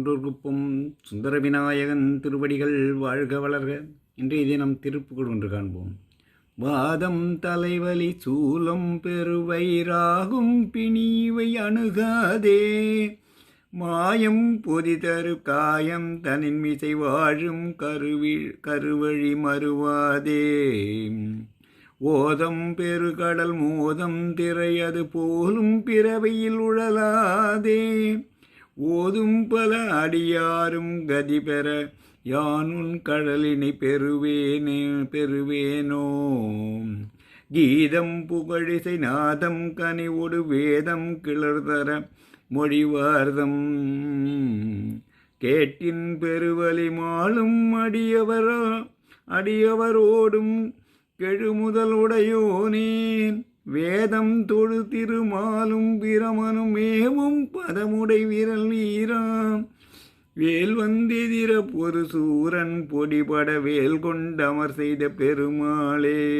குன்றுகுப்பம் சுந்தர விநாயகன் திருவடிகள் வாழ்க வளர்க. இன்றைய தினம் திருப்புகள் ஒன்று காண்போம். வாதம் தலைவலி சூலம் பெருவயிராகும் பிணிவை அணுகாதே. மாயம் பொதிதரு காயம் தனின் மிசை வாழும் கருவி கருவழி மறுவாதே. ஓதம் பெருகடல் மோதம் திரையது போலும் பிறவையில் உழலாதே. ஓதும் பல அடியாரும் கதி பெற யானுன் கடலினை பெறுவேனே பெறுவேனோ? கீதம் புகழிசை நாதம் கனிவோடு வேதம் கிளர்தர மொழிவார்தம். கேட்டின் பெருவலி மாளும் அடியவரா அடியவரோடும் கெழுமுதல் கெழுமுதலுடையோனே வேதம் தொழு திருமாலும் பிரமனும் மேவும் பதமுடை விரல் நீராம். வேல் வந்தெதிர பொறு சூரன் பொடிபட வேல் கொண்டமர் செய்த பெருமாளே.